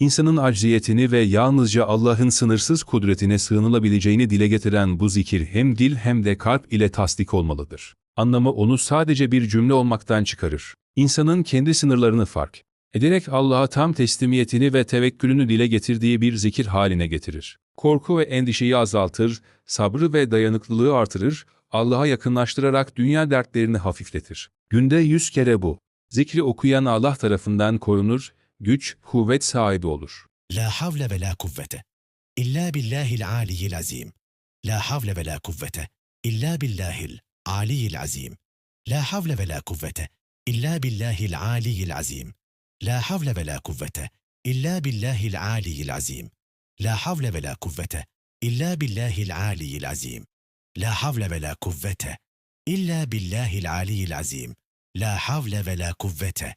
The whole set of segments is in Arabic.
İnsanın acziyetini ve yalnızca Allah'ın sınırsız kudretine sığınılabileceğini dile getiren bu zikir hem dil hem de kalp ile tasdik olmalıdır. Anlamı onu sadece bir cümle olmaktan çıkarır. İnsanın kendi sınırlarını fark ederek Allah'a tam teslimiyetini ve tevekkülünü dile getirdiği bir zikir haline getirir. Korku ve endişeyi azaltır, sabrı ve dayanıklılığı artırır, Allah'a yakınlaştırarak dünya dertlerini hafifletir. Günde yüz kere bu. Zikri okuyan Allah tarafından korunur, güç, kuvvet sahibi olur. La havle ve la kuvvete illa billahil aliyil azim. La havle ve la kuvvete illa billahil aliyil azim. La havle ve la kuvvete illa billahil aliyil azim. La havle ve la kuvvete illa billahil aliyil azim. La havle ve la kuvvete illa billahil aliyil azim. La havle ve la kuvvete illa billahil aliyil azim. La havle ve la kuvvete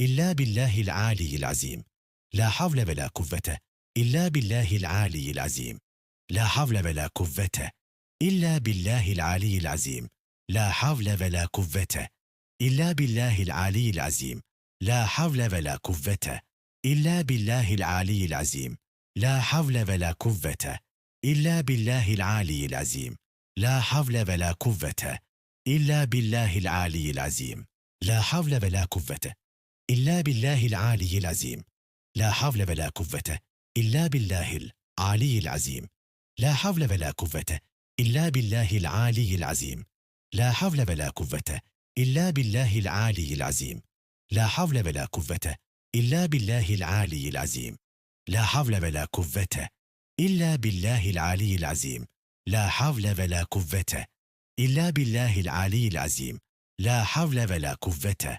إلا بالله العلي العظيم. لا حول ولا قوة إلا بالله العلي العظيم. لا حول ولا قوة إلا بالله العلي العظيم. لا حول ولا قوة إلا بالله العلي العظيم. لا حول ولا قوة إلا بالله العلي العظيم. لا حول ولا قوة إلا بالله العلي العظيم. لا حول ولا قوة إلا بالله العلي العظيم. لا حول ولا قوة إلا بالله العلي العظيم. لا حول ولا قوة إلا بالله العلي العظيم. لا حول ولا قوة إلا بالله العلي العظيم. لا حول ولا قوة إلا بالله العلي العظيم. لا حول ولا قوة إلا بالله العلي العظيم. لا حول ولا قوة إلا بالله العلي العظيم. لا حول ولا قوة إلا بالله العلي العظيم. لا حول ولا قوة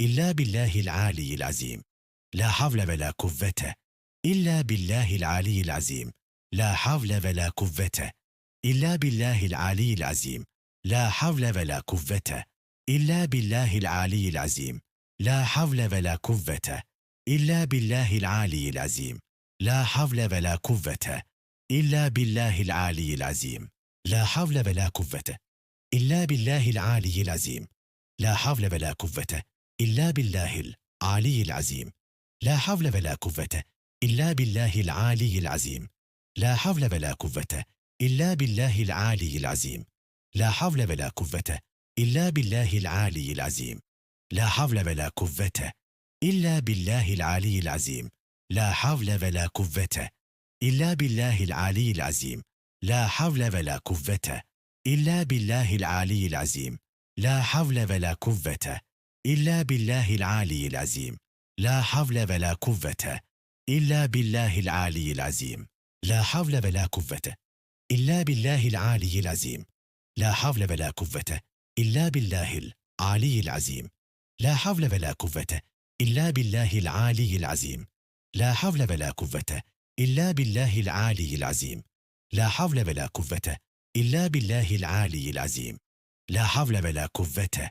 إلا بالله العلي العظيم. لا حول ولا قوة إلا بالله العلي العظيم. لا حول ولا قوة إلا بالله العلي العظيم. لا حول ولا قوة إلا بالله العلي العظيم. لا حول ولا قوة إلا بالله العلي العظيم. لا حول ولا قوة إلا بالله العلي العظيم. لا حول ولا قوة إلا بالله العلي العظيم. لا حول ولا قوة إلا بالله العلي العظيم. لا حول ولا قوة إلا بالله العلي العظيم. لا حول ولا قوة إلا بالله العلي العظيم. لا حول ولا قوة إلا بالله العلي العظيم. لا حول ولا قوة إلا بالله العلي العظيم. لا حول ولا قوة إلا بالله العلي العظيم. لا حول ولا قوة إلا بالله العلي العظيم. لا حول ولا قوة إلا بالله العلي العظيم. لا حول ولا قوة إلا بالله العلي العظيم. لا حول ولا قوة إلا بالله العلي العظيم. لا حول ولا قوة إلا بالله العلي العظيم. لا حول ولا قوة إلا بالله العلي العظيم. لا حول ولا قوة إلا بالله العلي العظيم. لا حول ولا قوة إلا بالله العلي العظيم. لا حول ولا قوة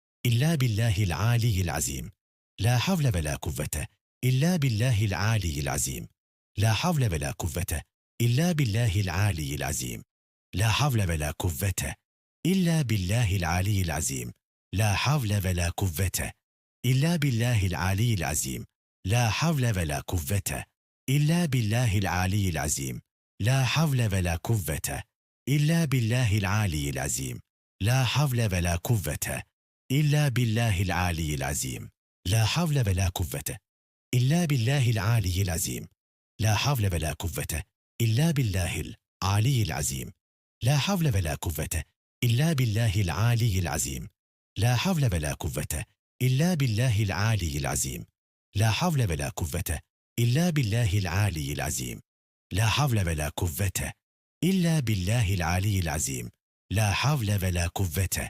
إلا بالله العلي العظيم. لا حول ولا قوة إلا بالله العلي العظيم. لا حول ولا قوة إلا بالله العالي العظيم. لا حول ولا قوة إلا بالله العلي العظيم. لا حول ولا قوة إلا بالله العلي العظيم. لا حول ولا قوة إلا بالله العلي العظيم. لا حول ولا قوة إلا بالله العلي العظيم. لا حول ولا قوة إلا بالله العلي العظيم. لا حول ولا قوة إلا بالله العلي العظيم. لا حول ولا قوة إلا بالله العلي العظيم. لا حول ولا قوة إلا بالله العلي العظيم. لا حول ولا قوة إلا بالله العلي العظيم. لا حول ولا قوة إلا بالله العلي العظيم. لا حول ولا قوة إلا بالله العلي العظيم. لا حول ولا قوة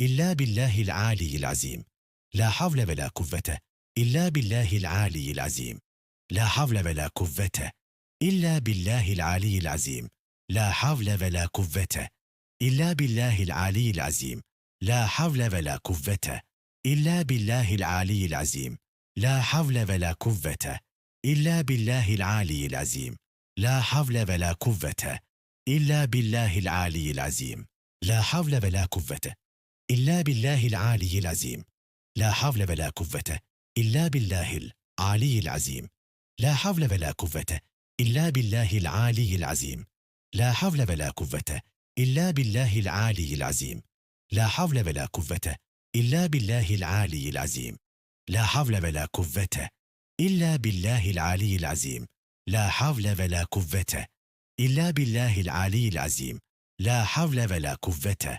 إلا بالله العلي العظيم. لا حول ولا قوة إلا بالله العلي العظيم. لا حول ولا قوة إلا بالله العلي العظيم. لا حول ولا قوة إلا بالله العلي العظيم. لا حول ولا قوة إلا بالله العلي العظيم. لا حول ولا قوة إلا بالله العلي العظيم. لا حول ولا قوة إلا بالله العلي العظيم. لا حول ولا قوة إلا بالله العلي العظيم. لا حول ولا قوة إلا بالله العلي العظيم. لا حول ولا قوة إلا بالله العلي العظيم. لا حول ولا قوة إلا بالله العلي العظيم. لا حول ولا قوة إلا بالله العلي العظيم. لا حول ولا قوة إلا بالله العلي العظيم. لا حول ولا قوة إلا بالله العلي العظيم. لا حول ولا قوة